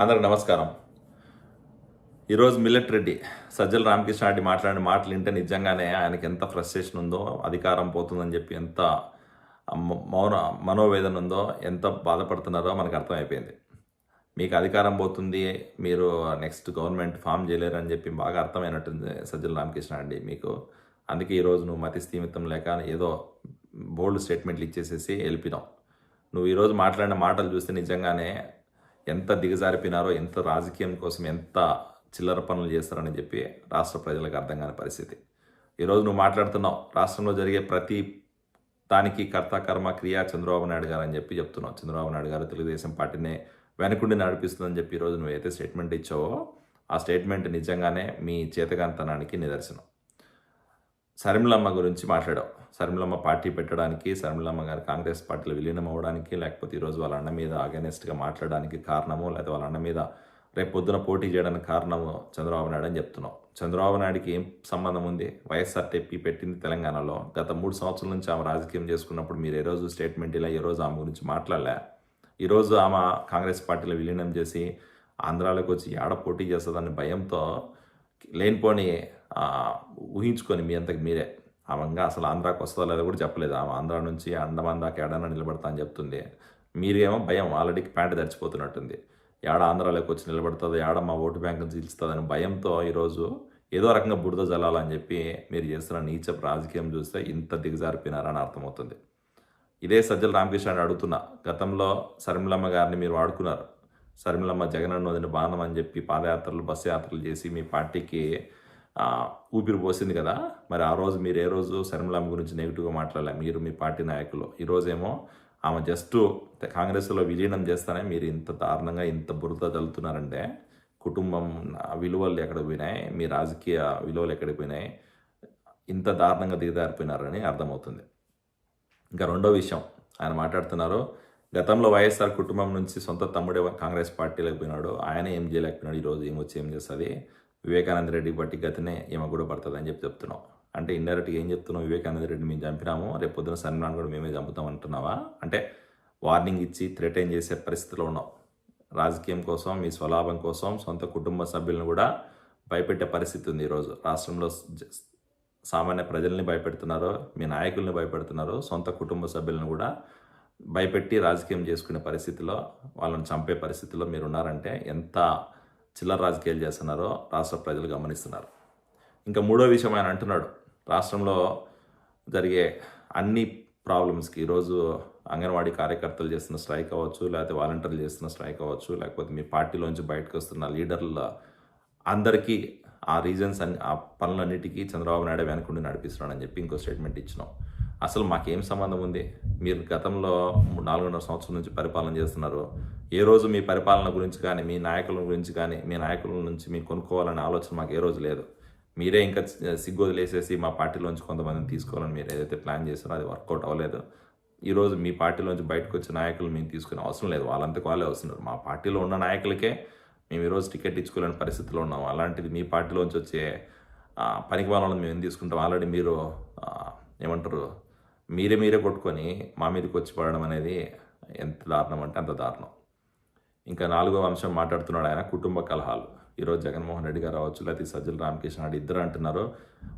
అందరికి నమస్కారం. ఈరోజు మిల్లెట్ రెడ్డి సజ్జల రామకృష్ణ రెడ్డి మాట్లాడిన మాటలు వింటే నిజంగానే ఆయనకి ఎంత ఫ్రస్ట్రేషన్ ఉందో అధికారం పోతుందని చెప్పి ఎంత మౌన మనోవేదన ఉందో ఎంత బాధపడుతున్నారో మనకు అర్థమైపోయింది. మీకు అధికారం పోతుంది మీరు నెక్స్ట్ గవర్నమెంట్ ఫామ్ చేయలేరు అని చెప్పి బాగా అర్థమైనట్టుంది సజ్జల రామకృష్ణ రెడ్డి మీకు. అందుకే ఈరోజు నువ్వు మతి స్థీమితం లేక ఏదో బోల్డ్ స్టేట్మెంట్లు ఇచ్చేసేసి వెళ్ళిపోయినావు. నువ్వు ఈరోజు మాట్లాడిన మాటలు చూస్తే నిజంగానే ఎంత దిగజారిపోయినారో ఎంత రాజకీయం కోసం ఎంత చిల్లర పనులు చేస్తారని చెప్పి రాష్ట్ర ప్రజలకు అర్థం కాని పరిస్థితి. ఈరోజు నువ్వు మాట్లాడుతున్నావు రాష్ట్రంలో జరిగే ప్రతి దానికి కర్త కర్మ క్రియ చంద్రబాబు నాయుడు గారు అని చెప్పి చెప్తున్నావు. చంద్రబాబు నాయుడు గారు తెలుగుదేశం పార్టీనే వెనకుండి నడిపిస్తుందని చెప్పి ఈరోజు నువ్వు అయితే స్టేట్మెంట్ ఇచ్చావో ఆ స్టేట్మెంట్ నిజంగానే మీ చేతగాంతనానికి నిదర్శనం. శర్మిలమ్మ గురించి మాట్లాడాం. శర్మిలమ్మ పార్టీ పెట్టడానికి శర్మిలమ్మ గారు కాంగ్రెస్ పార్టీలో విలీనం అవ్వడానికి లేకపోతే ఈరోజు వాళ్ళ అన్న మీద అగెనెస్ట్గా మాట్లాడడానికి కారణము లేదా వాళ్ళ అన్న మీద రేపు పొద్దున పోటీ చేయడానికి కారణము చంద్రబాబు నాయుడు అని చెప్తున్నాం. చంద్రబాబు నాయుడికి ఏం సంబంధం ఉంది? వైఎస్ఆర్ టెప్పి పెట్టింది తెలంగాణలో. గత మూడు సంవత్సరాల నుంచి ఆమె రాజకీయం చేసుకున్నప్పుడు మీరు ఏ రోజు స్టేట్మెంట్ ఇలా ఏ రోజు ఆమె గురించి మాట్లాడలే? ఈరోజు ఆమె కాంగ్రెస్ పార్టీలో విలీనం చేసి ఆంధ్రాలోకి వచ్చి ఏడ పోటీ చేస్తుందని భయంతో లేనిపోని ఊహించుకొని మీ అంతకు మీరే. ఆమె అసలు ఆంధ్రాకి వస్తుందో లేదో కూడా చెప్పలేదు. ఆమె ఆంధ్రా నుంచి అండమాన్ దాకా ఏడన్నా నిలబడతా అని చెప్తుంది. మీరేమో భయం ఆల్రెడీ ప్యాంట్ తెచ్చిపోతున్నట్టుంది ఏడ ఆంధ్రాలోకి వచ్చి నిలబడుతుందో ఏడ మా ఓటు బ్యాంకును చీల్స్తుందని భయంతో ఈరోజు ఏదో రకంగా బురద జల్లాలని చెప్పి మీరు చేస్తున్న నీచ రాజకీయం చూస్తే ఇంత దిగజారిపోయినారని అర్థమవుతుంది. ఇదే సజ్జల రామకృష్ణ అని అడుగుతున్నా. గతంలో శర్మిలమ్మ గారిని మీరు వాడుకున్నారు. శర్మిలమ్మ జగనన్న వదిన బాణం అని చెప్పి పాదయాత్రలు బస్సు యాత్రలు చేసి మీ పార్టీకి ఊపిరి పోసింది కదా. మరి ఆ రోజు మీరు ఏ రోజు శర్మిలమ్మ గురించి నెగిటివ్గా మాట్లాడలే? మీరు మీ పార్టీ నాయకులు. ఈరోజేమో ఆమె జస్ట్ కాంగ్రెస్లో విలీనం చేస్తానే మీరు ఇంత దారుణంగా ఇంత బురద చల్లుతున్నారంటే కుటుంబం విలువలు ఎక్కడ పోయినాయి? మీ రాజకీయ విలువలు ఎక్కడ పోయినాయి? ఇంత దారుణంగా దిగజారిపోయినారని అర్థమవుతుంది. ఇంకా రెండో విషయం. ఆయన మాట్లాడుతున్నారు గతంలో వైఎస్ఆర్ కుటుంబం నుంచి సొంత తమ్ముడే కాంగ్రెస్ పార్టీలోకి పోయినాడు. ఆయన ఏం చేయలేకపోయినాడు. ఈరోజు ఏమొచ్చి ఏం చేస్తుంది? వివేకానంద రెడ్డి బట్టి గతినే ఈమె కూడా పడుతుంది అని చెప్పి చెప్తున్నావు. అంటే ఇండైరెక్ట్గా ఏం చెప్తున్నావు? వివేకానంద రెడ్డి మేము చంపినాము రేపు పొద్దున సన్మాన్ కూడా మేమే చంపుతాం అంటున్నావా? అంటే వార్నింగ్ ఇచ్చి థ్రెటైన్ చేసే పరిస్థితిలో ఉన్నావు. రాజకీయం కోసం మీ స్వలాభం కోసం సొంత కుటుంబ సభ్యులను కూడా భయపెట్టే పరిస్థితి ఉంది ఈరోజు. రాష్ట్రంలో సామాన్య ప్రజల్ని భయపెడుతున్నారు మీ నాయకుల్ని భయపెడుతున్నారు సొంత కుటుంబ సభ్యులను కూడా భయపెట్టి రాజకీయం చేసుకునే పరిస్థితిలో వాళ్ళని చంపే పరిస్థితిలో మీరు ఉన్నారంటే ఎంత చిల్లర రాజకీయాలు చేస్తున్నారో రాష్ట్ర ప్రజలు గమనిస్తున్నారు. ఇంకా మూడో విషయం ఆయన అంటున్నాడు. రాష్ట్రంలో జరిగే అన్ని ప్రాబ్లమ్స్కి ఈరోజు అంగన్వాడీ కార్యకర్తలు చేస్తున్న స్ట్రైక్ అవ్వచ్చు లేకపోతే వాలంటీర్లు చేస్తున్న స్ట్రైక్ అవ్వచ్చు లేకపోతే మీ పార్టీలోంచి బయటకు వస్తున్న లీడర్ల అందరికీ ఆ రీజన్స్ అన్ని ఆ పనులన్నిటికీ చంద్రబాబు నాయుడు వెనకుండి నడిపిస్తున్నాడని చెప్పి ఇంకో స్టేట్మెంట్ ఇచ్చినాం. అసలు మాకేం సంబంధం ఉంది? మీరు గతంలో మూడు- నాలుగున్నర సంవత్సరం నుంచి పరిపాలన చేస్తున్నారు. ఏ రోజు మీ పరిపాలన గురించి కానీ మీ నాయకుల గురించి కానీ మీ నాయకుల నుంచి మీరు కొనుక్కోవాలనే ఆలోచన మాకు ఏ రోజు లేదు. మీరే ఇంకా సిగ్గు వదిలేసేసి మా పార్టీలోంచి కొంతమందిని తీసుకోవాలని మీరు ఏదైతే ప్లాన్ చేస్తారో అది వర్కౌట్ అవ్వలేదు. ఈరోజు మీ పార్టీలోంచి బయటకు వచ్చే నాయకులు మేము తీసుకునే అవసరం లేదు. వాళ్ళంతకు వాళ్ళే వస్తున్నారు. మా పార్టీలో ఉన్న నాయకులకే మేము ఈరోజు టికెట్ ఇచ్చుకోలేని పరిస్థితిలో ఉన్నాం. అలాంటిది మీ పార్టీలోంచి వచ్చే పనికి వాళ్ళని మేము తీసుకుంటాం? ఆల్రెడీ మీరు ఏమంటారు మీరే మీరే కొట్టుకొని మా మీదకి వచ్చి పడడం అనేది ఎంత దారుణం అంటే అంత దారుణం. ఇంకా నాలుగో అంశం మాట్లాడుతున్నాడు ఆయన కుటుంబ కలహాలు. ఈరోజు జగన్మోహన్ రెడ్డి గారు అవ్వచ్చు లేకపోతే సజ్జల రామకృష్ణ నాయుడు ఇద్దరు అంటున్నారు.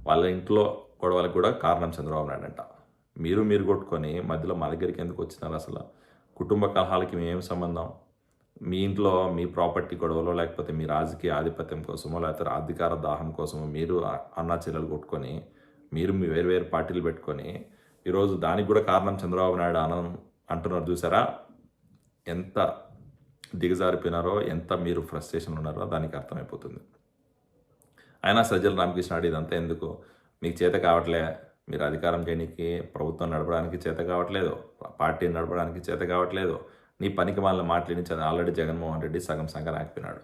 వాళ్ళ ఇంట్లో గొడవలకు కూడా కారణం చంద్రబాబు నాయుడు అంట. మీరు మీరు కొట్టుకొని మధ్యలో మా దగ్గరికి ఎందుకు వచ్చినారు అసలు? కుటుంబ కలహాలకి మేము సంబంధం? మీ ఇంట్లో మీ ప్రాపర్టీ గొడవలో లేకపోతే మీ రాజకీయ ఆధిపత్యం కోసమో లేకపోతే అధికార దాహం కోసమో మీరు అన్నా చెల్లెలు కొట్టుకొని మీరు మీ వేరు వేరు పార్టీలు పెట్టుకొని ఈరోజు దానికి కూడా కారణం చంద్రబాబు నాయుడు అన అంటున్నారు చూసారా? ఎంత దిగజారిపోయినారో ఎంత మీరు ఫ్రస్ట్రేషన్ ఉన్నారో దానికి అర్థమైపోతుంది. అయినా సజ్జల రామకృష్ణ రెడ్డి ఇదంతా ఎందుకు? మీకు చేత కావట్లే మీరు అధికారం చేయడానికి ప్రభుత్వం నడపడానికి చేత కావట్లేదు పార్టీని నడపడానికి చేత కావట్లేదు. నీ పనికి వాళ్ళ మాట్లాడించి ఆల్రెడీ జగన్మోహన్ రెడ్డి సగం సంగం ఆగిపోయినాడు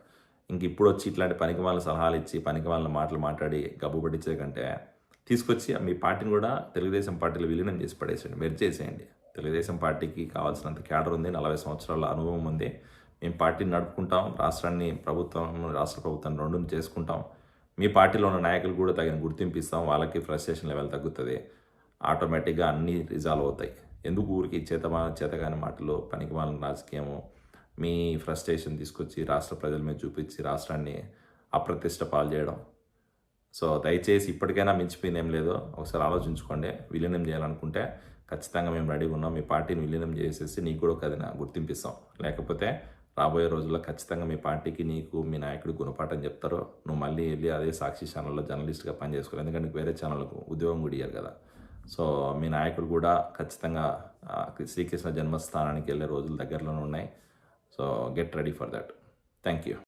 ఇంక ఇప్పుడు వచ్చి ఇట్లాంటి పనికి వాళ్ళ సలహాలు ఇచ్చి పనికి వాళ్ళ మాటలు మాట్లాడి గబ్బు పట్టించే కంటే తీసుకొచ్చి మీ పార్టీని కూడా తెలుగుదేశం పార్టీలో విలీనం చేసి పడేసేయండి. మెర్జ్ చేసేయండి. తెలుగుదేశం పార్టీకి కావాల్సినంత క్యాడర్ ఉంది. నలభై సంవత్సరాల అనుభవం ఉంది. మేము పార్టీని నడుపుకుంటాం. రాష్ట్రాన్ని ప్రభుత్వం రాష్ట్ర ప్రభుత్వం రెండు చేసుకుంటాం. మీ పార్టీలో ఉన్న నాయకులు కూడా తగిన గుర్తింపు ఇస్తాం. వాళ్ళకి ఫ్రస్ట్రేషన్ లెవెల్ తగ్గుతుంది. ఆటోమేటిక్గా అన్నీ రిజాల్వ్ అవుతాయి. ఎందుకు ఊరికి చేతమా చేతగాని మాటలు పనికి వాళ్ళ రాజకీయము? మీ ఫ్రస్ట్రేషన్ తీసుకొచ్చి రాష్ట్ర ప్రజల మీద చూపించి రాష్ట్రాన్ని అప్రతిష్ట పాలు చేయడం. సో దయచేసి ఇప్పటికైనా మించిపోయింది ఏం లేదు ఒకసారి ఆలోచించుకోండి. విలీనం చేయాలనుకుంటే ఖచ్చితంగా మేము రెడీగా ఉన్నాం. మీ పార్టీని విలీనం చేసేసి నీకు కూడా ఒక అది గుర్తింపిస్తాం. లేకపోతే రాబోయే రోజుల్లో ఖచ్చితంగా మీ పార్టీకి నీకు మీ నాయకుడు గుణపాఠం చెప్తారు నువ్వు మళ్ళీ వెళ్ళి అదే సాక్షి ఛానల్లో జర్నలిస్ట్గా పనిచేసుకోవాలి. ఎందుకంటే నీకు వేరే ఛానల్కు ఉద్యోగం కూడా ఇయ్యారు కదా. సో మీ నాయకుడు కూడా ఖచ్చితంగా శ్రీకృష్ణ జన్మస్థానానికి వెళ్ళే రోజులు దగ్గరలోనే ఉన్నాయి. So get ready for that. Thank you.